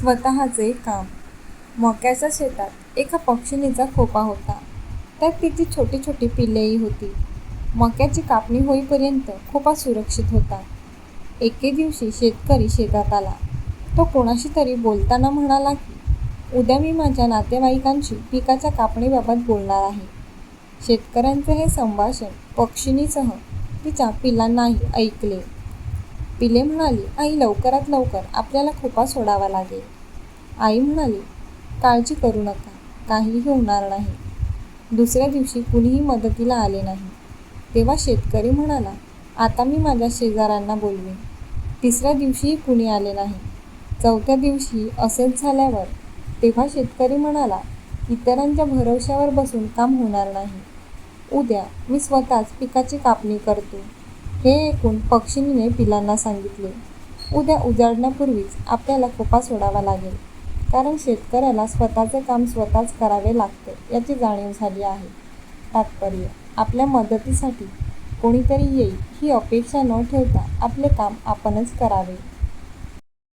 स्वतःचे काम मक्याच्या शेतात एका पक्षिणीचा खोपा होता. त्यात तिची छोटी छोटी पिल्लेही होती. मक्याची कापणी होईपर्यंत खोपा सुरक्षित होता. एके दिवशी शेतकरी शेतात आला. तो कोणाशी तरी बोलताना म्हणाला की, उद्या मी माझ्या नातेवाईकांशी पिकाच्या कापणीबाबत बोलणार आहे. शेतकऱ्यांचे हे संभाषण पक्षिणीसह तिच्या पिल्लांनाही ऐकले. पिले म्हणाली, आई लवकरात लवकर आपल्याला खोपा सोडावा लागेल. आई म्हणाली, काळजी करू नका, काहीही होणार नाही. दुसऱ्या दिवशी कुणीही मदतीला आले नाही. तेव्हा शेतकरी म्हणाला, आता मी माझ्या शेजाऱ्यांना बोलवीन. तिसऱ्या दिवशीही कुणी आले नाही. चौथ्या दिवशी असेच झाल्यावर तेव्हा शेतकरी म्हणाला, इतरांच्या भरवशावर बसून काम होणार नाही. उद्या मी स्वतःच पिकाची कापणी करतो. हे ऐकून पक्षिणीने पिलांना सांगितले, उद्या उजाडण्यापूर्वीच आपल्याला खोपा सोडावा लागेल. कारण शेतकऱ्याला स्वतःचे काम स्वतःच करावे लागते याची जाणीव झाली आहे. तात्पर्य आपल्या मदतीसाठी कोणीतरी येईल ही अपेक्षा न ठेवता आपले काम आपणच करावे.